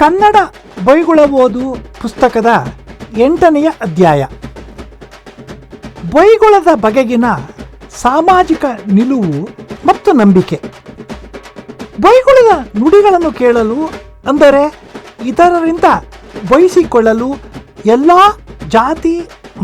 ಕನ್ನಡ ಬೈಗುಳ ಓದು ಪುಸ್ತಕದ ಎಂಟನೆಯ ಅಧ್ಯಾಯ. ಬೈಗುಳದ ಬಗೆಗಿನ ಸಾಮಾಜಿಕ ನಿಲುವು ಮತ್ತು ನಂಬಿಕೆ. ಬೈಗುಳದ ನುಡಿಗಳನ್ನು ಕೇಳಲು ಅಂದರೆ ಇತರರಿಂದ ಬಯಸಿಕೊಳ್ಳಲು ಎಲ್ಲ ಜಾತಿ,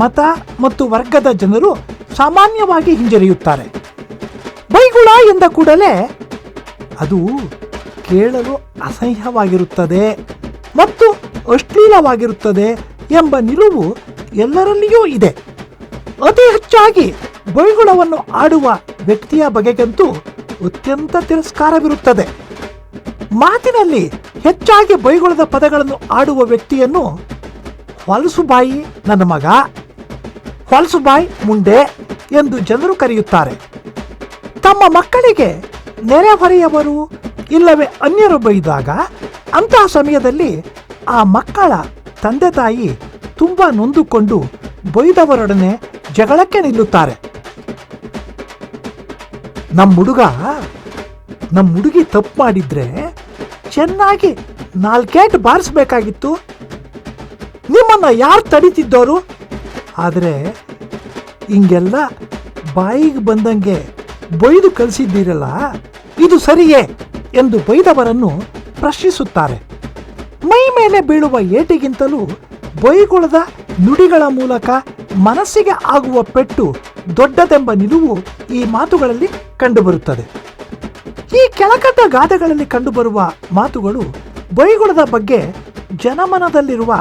ಮತ ಮತ್ತು ವರ್ಗದ ಜನರು ಸಾಮಾನ್ಯವಾಗಿ ಹಿಂಜರಿಯುತ್ತಾರೆ. ಬೈಗುಳ ಎಂದ ಕೂಡಲೇ ಅದು ಕೇಳಲು ಅಸಹ್ಯವಾಗಿರುತ್ತದೆ ಮತ್ತು ಅಶ್ಲೀಲವಾಗಿರುತ್ತದೆ ಎಂಬ ನಿಲುವು ಎಲ್ಲರಲ್ಲಿಯೂ ಇದೆ. ಅತಿ ಹೆಚ್ಚಾಗಿ ಬೈಗುಳವನ್ನು ಆಡುವ ವ್ಯಕ್ತಿಯ ಬಗೆಗಂತೂ ಅತ್ಯಂತ ತಿರಸ್ಕಾರವಿರುತ್ತದೆ. ಮಾತಿನಲ್ಲಿ ಹೆಚ್ಚಾಗಿ ಬೈಗುಳದ ಪದಗಳನ್ನು ಆಡುವ ವ್ಯಕ್ತಿಯನ್ನು ಹೊಲಸುಬಾಯಿ ನನ್ನ ಮಗ ಹೊಲಸುಬಾಯಿ ಮುಂಡೆ ಎಂದು ಜನರು ಕರೆಯುತ್ತಾರೆ. ತಮ್ಮ ಮಕ್ಕಳಿಗೆ ನೆರೆಹೊರೆಯವರು ಇಲ್ಲವೇ ಅನ್ಯರು ಬೈದಾಗ ಅಂತಹ ಸಮಯದಲ್ಲಿ ಆ ಮಕ್ಕಳ ತಂದೆ ತಾಯಿ ತುಂಬ ನೊಂದುಕೊಂಡು ಬೈದವರೊಡನೆ ಜಗಳಕ್ಕೆ ನಿಲ್ಲುತ್ತಾರೆ. ನಮ್ಮ ಹುಡುಗ ನಮ್ಮ ಹುಡುಗಿ ತಪ್ಪು ಮಾಡಿದ್ರೆ ಚೆನ್ನಾಗಿ ನಾಲ್ಕೇಟ್ ಬಾರಿಸ್ಬೇಕಾಗಿತ್ತು. ನಿಮ್ಮನ್ನ ಯಾರು ತಡೀತಿದ್ದವರು ಆದರೆ ಹಿಂಗೆಲ್ಲ ಬಾಯಿಗೆ ಬಂದಂಗೆ ಬೈದು ಕಲಿಸಿದ್ದೀರಲ್ಲ, ಇದು ಸರಿಯೇ? ಎಂದು ಬೈದವರನ್ನು ಪ್ರಶ್ನಿಸುತ್ತಾರೆ. ಮೈ ಮೇಲೆ ಬೀಳುವ ಏಟಿಗಿಂತಲೂ ಬೈಗುಳದ ನುಡಿಗಳ ಮೂಲಕ ಮನಸ್ಸಿಗೆ ಆಗುವ ಪೆಟ್ಟು ದೊಡ್ಡದೆಂಬ ನಿಲುವು ಈ ಮಾತುಗಳಲ್ಲಿ ಕಂಡುಬರುತ್ತದೆ. ಈ ಕೆಳಕಟ್ಟ ಗಾದೆಗಳಲ್ಲಿ ಕಂಡುಬರುವ ಮಾತುಗಳು ಬೈಗುಳದ ಬಗ್ಗೆ ಜನಮನದಲ್ಲಿರುವ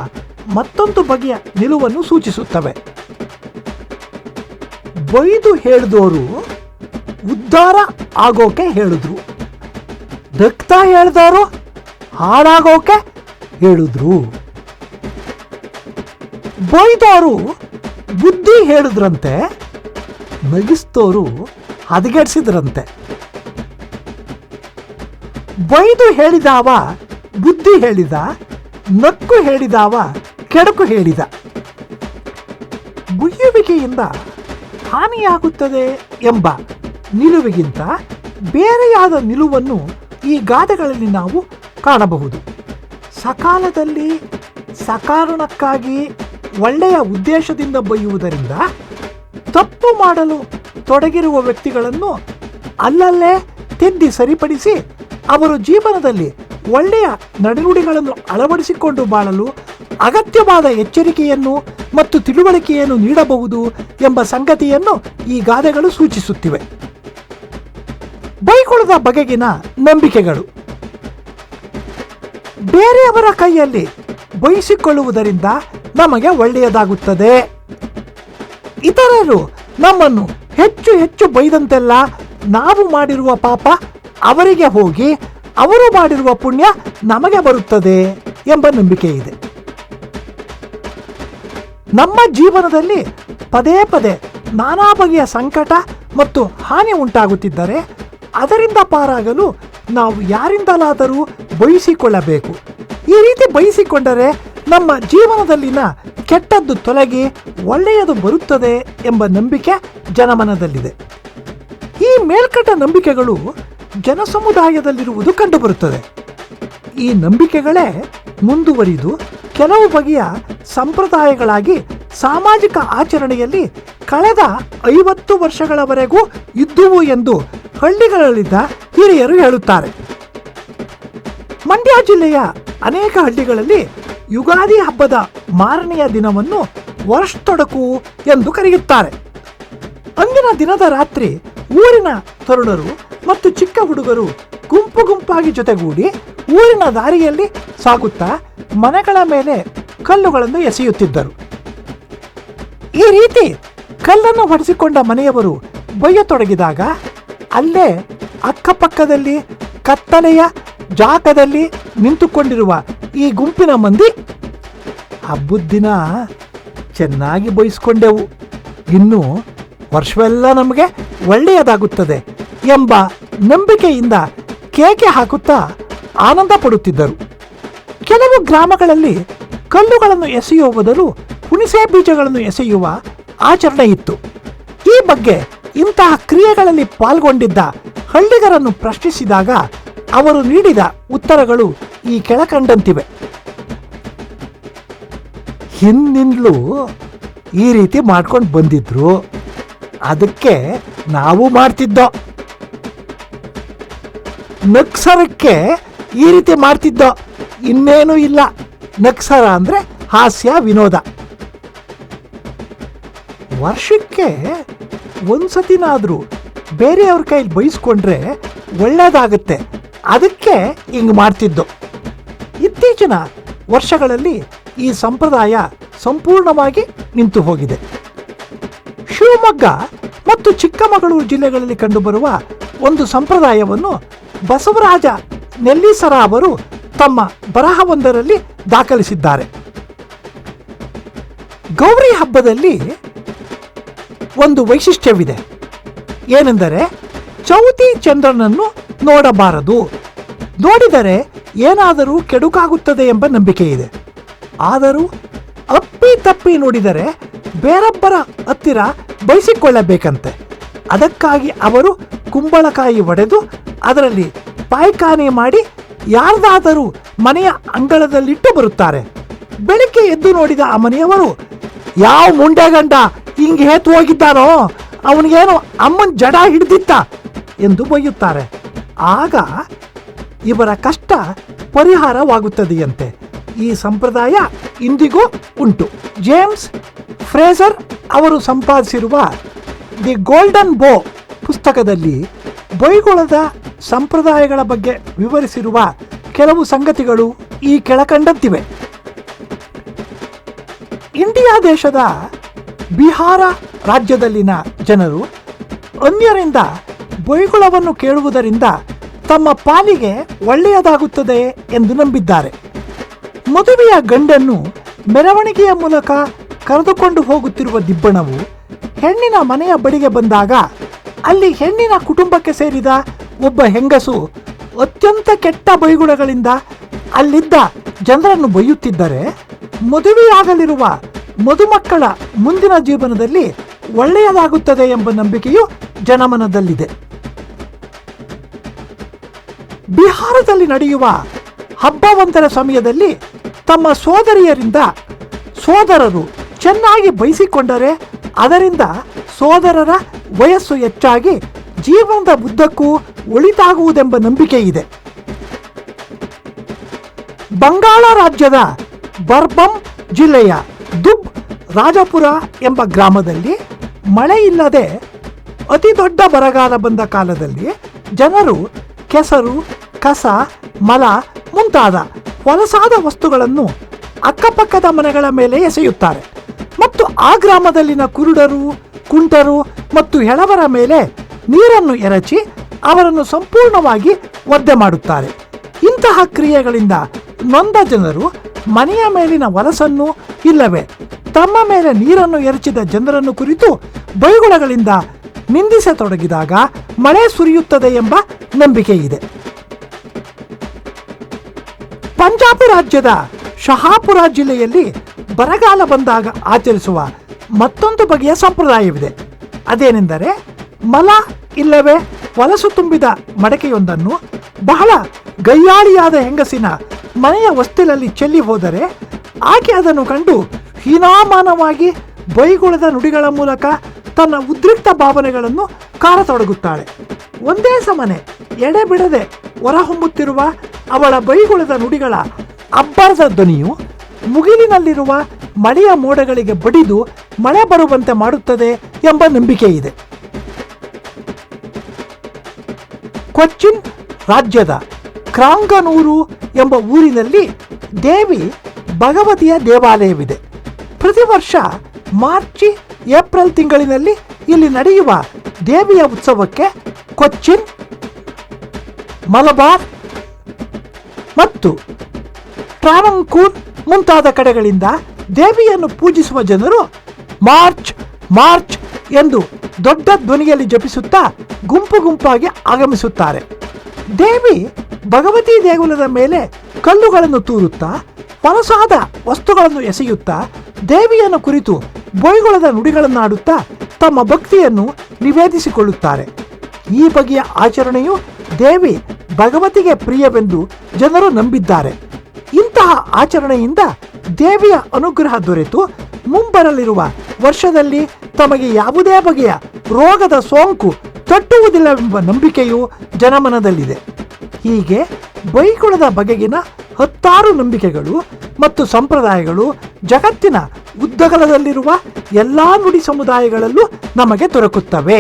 ಮತ್ತೊಂದು ಬಗೆಯ ನಿಲುವನ್ನು ಸೂಚಿಸುತ್ತವೆ. ಬೈದು ಹೇಳಿದವರು ಉದ್ಧಾರ ಆಗೋಕೆ ಹೇಳಿದ್ರು. ದಕ್ತಾ ಹೇಳ್ದವರು ಹಾಳಾಗೋಕೆ? ಹೇಳಿದ್ರು. ಬೈದವರು ಬುದ್ಧಿ ಹೇಳಿದ್ರಂತೆ ನಗಿಸ್ತೋರು ಹದಗೆಡ್ಸಿದ್ರಂತೆ. ಬೈದು ಹೇಳಿದಾವ, ಬುದ್ಧಿ ಹೇಳಿದ, ನಕ್ಕು ಹೇಳಿದಾವ, ಕೆಡಕು ಹೇಳಿದ. ಬುಯ್ಯುವಿಕೆಯಿಂದ ಹಾನಿಯಾಗುತ್ತದೆ ಎಂಬ ನಿಲುವಿಗಿಂತ ಬೇರೆಯಾದ ನಿಲುವನ್ನು ಈ ಗಾದೆಗಳಲ್ಲಿ ನಾವು ಕಾಣಬಹುದು. ಸಕಾಲದಲ್ಲಿ ಸಕಾರಣಕ್ಕಾಗಿ ಒಳ್ಳೆಯ ಉದ್ದೇಶದಿಂದ ಬೈಯುವುದರಿಂದ ತಪ್ಪು ಮಾಡಲು ತೊಡಗಿರುವ ವ್ಯಕ್ತಿಗಳನ್ನು ಅಲ್ಲಲ್ಲೇ ತಿದ್ದಿ ಸರಿಪಡಿಸಿ ಅವರು ಜೀವನದಲ್ಲಿ ಒಳ್ಳೆಯ ನಡೆನುಡಿಗಳನ್ನು ಅಳವಡಿಸಿಕೊಂಡು ಬಾಳಲು ಅಗತ್ಯವಾದ ಎಚ್ಚರಿಕೆಯನ್ನು ಮತ್ತು ತಿಳುವಳಿಕೆಯನ್ನು ನೀಡಬಹುದು ಎಂಬ ಸಂಗತಿಯನ್ನು ಈ ಗಾದೆಗಳು ಸೂಚಿಸುತ್ತಿವೆ. ಬೈಗುಳದ ಬಗೆಗಿನ ನಂಬಿಕೆಗಳು. ಬೇರೆಯವರ ಕೈಯಲ್ಲಿ ಬಯಸಿಕೊಳ್ಳುವುದರಿಂದ ನಮಗೆ ಒಳ್ಳೆಯದಾಗುತ್ತದೆ. ಇತರರು ನಮ್ಮನ್ನು ಹೆಚ್ಚು ಹೆಚ್ಚು ಬೈದಂತೆಲ್ಲ ನಾವು ಮಾಡಿರುವ ಪಾಪ ಅವರಿಗೆ ಹೋಗಿ ಅವರು ಮಾಡಿರುವ ಪುಣ್ಯ ನಮಗೆ ಬರುತ್ತದೆ ಎಂಬ ನಂಬಿಕೆ ಇದೆ. ನಮ್ಮ ಜೀವನದಲ್ಲಿ ಪದೇ ಪದೇ ನಾನಾ ಬಗೆಯ ಸಂಕಟ ಮತ್ತು ಹಾನಿ ಉಂಟಾಗುತ್ತಿದ್ದರೆ ಅದರಿಂದ ಪಾರಾಗಲು ನಾವು ಯಾರಿಂದಲಾದರೂ ಬಯಸಿಕೊಳ್ಳಬೇಕು. ಈ ರೀತಿ ಬಯಸಿಕೊಂಡರೆ ನಮ್ಮ ಜೀವನದಲ್ಲಿನ ಕೆಟ್ಟದ್ದು ತೊಲಗಿ ಒಳ್ಳೆಯದು ಬರುತ್ತದೆ ಎಂಬ ನಂಬಿಕೆ ಜನಮನದಲ್ಲಿದೆ. ಈ ಮೇಲ್ಕಟ್ಟ ನಂಬಿಕೆಗಳು ಜನಸಮುದಾಯದಲ್ಲಿರುವುದು ಕಂಡುಬರುತ್ತದೆ. ಈ ನಂಬಿಕೆಗಳೇ ಮುಂದುವರಿದು ಕೆಲವು ಬಗೆಯ ಸಂಪ್ರದಾಯಗಳಾಗಿ ಸಾಮಾಜಿಕ ಆಚರಣೆಯಲ್ಲಿ ಕಳೆದ ಐವತ್ತು ವರ್ಷಗಳವರೆಗೂ ಇದ್ದುವು ಎಂದು ಹಳ್ಳಿಗಳಲ್ಲಿದ್ದ ಹಿರಿಯರು ಹೇಳುತ್ತಾರೆ. ಮಂಡ್ಯ ಜಿಲ್ಲೆಯ ಅನೇಕ ಹಳ್ಳಿಗಳಲ್ಲಿ ಯುಗಾದಿ ಹಬ್ಬದ ಮಾರನೆಯ ದಿನವನ್ನು ವರ್ಷತೊಡಕು ಎಂದು ಕರೆಯುತ್ತಾರೆ. ಅಂದಿನ ದಿನದ ರಾತ್ರಿ ಊರಿನ ತರುಣರು ಮತ್ತು ಚಿಕ್ಕ ಹುಡುಗರು ಗುಂಪು ಗುಂಪಾಗಿ ಜೊತೆಗೂಡಿ ಊರಿನ ದಾರಿಯಲ್ಲಿ ಸಾಗುತ್ತಾ ಮನೆಗಳ ಮೇಲೆ ಕಲ್ಲುಗಳನ್ನು ಎಸೆಯುತ್ತಿದ್ದರು. ಈ ರೀತಿ ಕಲ್ಲನ್ನು ಹೊಡೆಸಿಕೊಂಡ ಮನೆಯವರು ಬೈಯತೊಡಗಿದಾಗ ಅಲ್ಲೇ ಅಕ್ಕಪಕ್ಕದಲ್ಲಿ ಕತ್ತಲೆಯ ಜಾಗದಲ್ಲಿ ನಿಂತುಕೊಂಡಿರುವ ಈ ಗುಂಪಿನ ಮಂದಿ ಹಬ್ಬದ ದಿನ ಚೆನ್ನಾಗಿ ಬಯಸ್ಕೊಂಡೆವು. ಇನ್ನು ವರ್ಷವೆಲ್ಲ ನಮಗೆ ಒಳ್ಳೆಯದಾಗುತ್ತದೆ ಎಂಬ ನಂಬಿಕೆಯಿಂದ ಕೇಕೆ ಹಾಕುತ್ತಾ ಆನಂದ ಪಡುತ್ತಿದ್ದರು. ಕೆಲವು ಗ್ರಾಮಗಳಲ್ಲಿ ಕಲ್ಲುಗಳನ್ನು ಎಸೆಯುವ ಬದಲು ಹುಣಸೆ ಬೀಜಗಳನ್ನು ಎಸೆಯುವ ಆಚರಣೆ ಇತ್ತು. ಈ ಬಗ್ಗೆ ಇಂತಹ ಕ್ರಿಯೆಗಳಲ್ಲಿ ಪಾಲ್ಗೊಂಡಿದ್ದ ಹಳ್ಳಿಗರನ್ನು ಪ್ರಶ್ನಿಸಿದಾಗ ಅವರು ನೀಡಿದ ಉತ್ತರಗಳು ಈ ಕೆಳಕಂಡಂತಿವೆ. ಹಿಂದಿಂದಲೂ ಈ ರೀತಿ ಮಾಡ್ಕೊಂಡು ಬಂದಿದ್ರು. ಅದಕ್ಕೆ ನಾವು ಮಾಡ್ತಿದ್ದೋ? ನಕ್ಸರಕ್ಕೆ ಈ ರೀತಿ ಮಾಡ್ತಿದ್ದೋ? ಇನ್ನೇನು ಇಲ್ಲ. ನಕ್ಸರ ಅಂದ್ರೆ ಹಾಸ್ಯ ವಿನೋದ. ವರ್ಷಕ್ಕೆ ಒಂದ್ಸತಿನಾದ್ರೂ ಬೇರೆಯವ್ರ ಕೈಲಿ ಬಯಸ್ಕೊಂಡ್ರೆ ಒಳ್ಳೇದಾಗುತ್ತೆ. ಅದಕ್ಕೆ ಹಿಂಗ್ ಮಾಡ್ತಿದ್ದು. ಇತ್ತೀಚಿನ ವರ್ಷಗಳಲ್ಲಿ ಈ ಸಂಪ್ರದಾಯ ಸಂಪೂರ್ಣವಾಗಿ ನಿಂತು ಹೋಗಿದೆ. ಶಿವಮೊಗ್ಗ ಮತ್ತು ಚಿಕ್ಕಮಗಳೂರು ಜಿಲ್ಲೆಗಳಲ್ಲಿ ಕಂಡುಬರುವ ಒಂದು ಸಂಪ್ರದಾಯವನ್ನು ಬಸವರಾಜ ನೆಲ್ಲಿಸರ ಅವರು ತಮ್ಮ ಬರಹವೊಂದರಲ್ಲಿ ದಾಖಲಿಸಿದ್ದಾರೆ. ಗೌರಿ ಹಬ್ಬದಲ್ಲಿ ಒಂದು ವೈಶಿಷ್ಟ್ಯವಿದೆ. ಏನೆಂದರೆ, ಚೌತಿ ಚಂದ್ರನನ್ನು ನೋಡಬಾರದು. ನೋಡಿದರೆ ಏನಾದರೂ ಕೆಡುಕಾಗುತ್ತದೆ ಎಂಬ ನಂಬಿಕೆ ಇದೆ ಆದರೂ ಅಪ್ಪಿ ತಪ್ಪಿ ನೋಡಿದರೆ ಬೇರೊಬ್ಬರ ಹತ್ತಿರ ಬಯಸಿಕೊಳ್ಳಬೇಕಂತೆ. ಅದಕ್ಕಾಗಿ ಅವರು ಕುಂಬಳಕಾಯಿ ಒಡೆದು ಅದರಲ್ಲಿ ಪಾಯ್ಕಾನೆ ಮಾಡಿ ಯಾರ್ದಾದರೂ ಮನೆಯ ಅಂಗಳದಲ್ಲಿಟ್ಟು ಬರುತ್ತಾರೆ. ಬೆಳಿಗ್ಗೆ ಎದ್ದು ನೋಡಿದ ಆ ಮನೆಯವರು ಯಾವ ಮುಂಡೆ ಗಂಡ ಹಿಂಗೆ ಹೇತು ಹೋಗಿದ್ದಾರೋ? ಅವನಿಗೇನು ಅಮ್ಮನ ಜಡ ಹಿಡಿದಿತ್ತ ಎಂದು ಬೈಯುತ್ತಾರೆ ಆಗ ಇವರ ಕಷ್ಟ ಪರಿಹಾರವಾಗುತ್ತದೆಯಂತೆ. ಈ ಸಂಪ್ರದಾಯ ಇಂದಿಗೂ ಉಂಟು. ಜೇಮ್ಸ್ ಫ್ರೇಸರ್ ಅವರು ಸಂಪಾದಿಸಿರುವ ದಿ ಗೋಲ್ಡನ್ ಬೋ ಪುಸ್ತಕದಲ್ಲಿ ಬೈಗುಳದ ಸಂಪ್ರದಾಯಗಳ ಬಗ್ಗೆ ವಿವರಿಸಿರುವ ಕೆಲವು ಸಂಗತಿಗಳು ಈ ಕೆಳಕಂಡಂತಿವೆ. ಇಂಡಿಯಾ ದೇಶದ ಬಿಹಾರ ರಾಜ್ಯದಲ್ಲಿನ ಜನರು ಅನ್ಯರಿಂದ ಬೈಗುಳವನ್ನು ಕೇಳುವುದರಿಂದ ತಮ್ಮ ಪಾಲಿಗೆ ಒಳ್ಳೆಯದಾಗುತ್ತದೆ ಎಂದು ನಂಬಿದ್ದಾರೆ. ಮದುವೆಯ ಗಂಡನ್ನು ಮೆರವಣಿಗೆಯ ಮೂಲಕ ಕರೆದುಕೊಂಡು ಹೋಗುತ್ತಿರುವ ದಿಬ್ಬಣವು ಹೆಣ್ಣಿನ ಮನೆಯ ಬಳಿಗೆ ಬಂದಾಗ ಅಲ್ಲಿ ಹೆಣ್ಣಿನ ಕುಟುಂಬಕ್ಕೆ ಸೇರಿದ ಒಬ್ಬ ಹೆಂಗಸು ಅತ್ಯಂತ ಕೆಟ್ಟ ಬೈಗುಳಗಳಿಂದ ಅಲ್ಲಿದ್ದ ಜನರನ್ನು ಬೈಯುತ್ತಿದ್ದರೆ ಮದುವೆಯಾಗಲಿರುವ ಮದುಮಕ್ಕಳ ಮುಂದಿನ ಜೀವನದಲ್ಲಿ ಒಳ್ಳೆಯದಾಗುತ್ತದೆ ಎಂಬ ನಂಬಿಕೆಯು ಜನಮನದಲ್ಲಿದೆ. ಬಿಹಾರದಲ್ಲಿ ನಡೆಯುವ ಹಬ್ಬವೊಂದರ ಸಮಯದಲ್ಲಿ ತಮ್ಮ ಸೋದರಿಯರಿಂದ ಸೋದರರು ಚೆನ್ನಾಗಿ ಬಯಸಿಕೊಂಡರೆ ಅದರಿಂದ ಸೋದರರ ವಯಸ್ಸು ಹೆಚ್ಚಾಗಿ ಜೀವನದ ಉದ್ದಕ್ಕೂ ಒಳಿತಾಗುವುದೆಂಬ ನಂಬಿಕೆ ಇದೆ. ಬಂಗಾಳ ರಾಜ್ಯದ ಬರ್ಬಂ ಜಿಲ್ಲೆಯ ದುಬ್ ರಾಜಪುರ ಎಂಬ ಗ್ರಾಮದಲ್ಲಿ ಮಳೆ ಇಲ್ಲದೆ ಅತಿ ದೊಡ್ಡ ಬರಗಾಲ ಬಂದ ಕಾಲದಲ್ಲಿ ಜನರು ಕೆಸರು, ಕಸ, ಮಲ ಮುಂತಾದ ಹೊಲಸಾದ ವಸ್ತುಗಳನ್ನು ಅಕ್ಕಪಕ್ಕದ ಮನೆಗಳ ಮೇಲೆ ಎಸೆಯುತ್ತಾರೆ. ಮತ್ತು ಆ ಗ್ರಾಮದಲ್ಲಿನ ಕುರುಡರು, ಕುಂಟರು ಮತ್ತು ಹೆಳವರ ಮೇಲೆ ನೀರನ್ನು ಎರಚಿ ಅವರನ್ನು ಸಂಪೂರ್ಣವಾಗಿ ಒದ್ದೆ ಮಾಡುತ್ತಾರೆ. ಇಂತಹ ಕ್ರಿಯೆಗಳಿಂದ ನೊಂದ ಜನರು ಮನೆಯ ಮೇಲಿನ ವಲಸನ್ನು ಇಲ್ಲವೇ? ತಮ್ಮ ಮೇಲೆ ನೀರನ್ನು ಎರಚಿದ ಜನರನ್ನು ಕುರಿತು ಬೈಗುಳಗಳಿಂದ ನಿಂದಿಸತೊಡಗಿದಾಗ ಮಳೆ ಸುರಿಯುತ್ತದೆ ಎಂಬ ನಂಬಿಕೆ ಇದೆ. ಪಂಜಾಬ್ ರಾಜ್ಯದ ಶಹಾಪುರ ಜಿಲ್ಲೆಯಲ್ಲಿ ಬರಗಾಲ ಬಂದಾಗ ಆಚರಿಸುವ ಮತ್ತೊಂದು ಬಗೆಯ ಸಂಪ್ರದಾಯವಿದೆ. ಅದೇನೆಂದರೆ ಮಲ ಇಲ್ಲವೇ ವಲಸು ತುಂಬಿದ ಮಡಕೆಯೊಂದನ್ನು ಬಹಳ ಗಯ್ಯಾಳಿಯಾದ ಹೆಂಗಸಿನ ಮನೆಯ ವಸ್ತಿಲಲ್ಲಿ ಚೆಲ್ಲಿ ಹೋದರೆ ಆಕೆ ಅದನ್ನು ಕಂಡು ಹೀನಾಮಾನವಾಗಿ ಬೈಗುಳದ ನುಡಿಗಳ ಮೂಲಕ ತನ್ನ ಉದ್ರಿಕ್ತ ಭಾವನೆಗಳನ್ನು ಕಾರತೊಡಗುತ್ತಾಳೆ. ಒಂದೇ ಸಮನೆ ಎಡೆಬಿಡದೆ ಹೊರಹೊಮ್ಮುತ್ತಿರುವ ಅವಳ ಬೈಗುಳದ ನುಡಿಗಳ ಅಬ್ಬರದ ಧ್ವನಿಯು ಮುಗಿಲಿನಲ್ಲಿರುವ ಮಳೆಯ ಮೋಡಗಳಿಗೆ ಬಡಿದು ಮಳೆ ಬರುವಂತೆ ಮಾಡುತ್ತದೆ ಎಂಬ ನಂಬಿಕೆ ಇದೆ. ಕೊಚ್ಚಿನ್ ರಾಜ್ಯದ ಕ್ರಾಂಗನೂರು ಎಂಬ ಊರಿನಲ್ಲಿ ದೇವಿ ಭಗವತಿಯ ದೇವಾಲಯವಿದೆ. ಪ್ರತಿ ವರ್ಷ ಮಾರ್ಚ್, ಏಪ್ರಿಲ್ ತಿಂಗಳಿನಲ್ಲಿ ಇಲ್ಲಿ ನಡೆಯುವ ದೇವಿಯ ಉತ್ಸವಕ್ಕೆ ಕೊಚ್ಚಿನ್, ಮಲಬಾರ್ ಮತ್ತು ಟ್ರಾವಂಕೂರ್ ಮುಂತಾದ ಕಡೆಗಳಿಂದ ದೇವಿಯನ್ನು ಪೂಜಿಸುವ ಜನರು ಮಾರ್ಚ್ ಮಾರ್ಚ್ ಎಂದು ದೊಡ್ಡ ಧ್ವನಿಯಲ್ಲಿ ಜಪಿಸುತ್ತಾ ಗುಂಪು ಗುಂಪಾಗಿ ಆಗಮಿಸುತ್ತಾರೆ. ದೇವಿ ಭಗವತಿ ದೇಗುಲದ ಮೇಲೆ ಕಲ್ಲುಗಳನ್ನು ತೂರುತ್ತಾ ಹೊಲಸಾದ ವಸ್ತುಗಳನ್ನು ಎಸೆಯುತ್ತಾ, ದೇವಿಯನ್ನು ಕುರಿತು ಬೊಯ್ಗೊಳದ ನುಡಿಗಳನ್ನಾಡುತ್ತಾ ತಮ್ಮ ಭಕ್ತಿಯನ್ನು ನಿವೇದಿಸಿಕೊಳ್ಳುತ್ತಾರೆ. ಈ ಬಗೆಯ ಆಚರಣೆಯು ದೇವಿ ಭಗವತಿಗೆ ಪ್ರಿಯವೆಂದು ಜನರು ನಂಬಿದ್ದಾರೆ. ಇಂತಹ ಆಚರಣೆಯಿಂದ ದೇವಿಯ ಅನುಗ್ರಹ ದೊರೆತು ಮುಂಬರಲಿರುವ ವರ್ಷದಲ್ಲಿ ತಮಗೆ ಯಾವುದೇ ಬಗೆಯ ರೋಗದ ಸೋಂಕು ತಟ್ಟುವುದಿಲ್ಲವೆಂಬ ನಂಬಿಕೆಯು ಜನಮನದಲ್ಲಿದೆ. ಹೀಗೆ ಬೈಗುಳದ ಬಗೆಗಿನ ಹತ್ತಾರು ನಂಬಿಕೆಗಳು ಮತ್ತು ಸಂಪ್ರದಾಯಗಳು ಜಗತ್ತಿನ ಉದ್ದಗಲದಲ್ಲಿರುವ ಎಲ್ಲ ನುಡಿ ಸಮುದಾಯಗಳಲ್ಲೂ ನಮಗೆ ದೊರಕುತ್ತವೆ.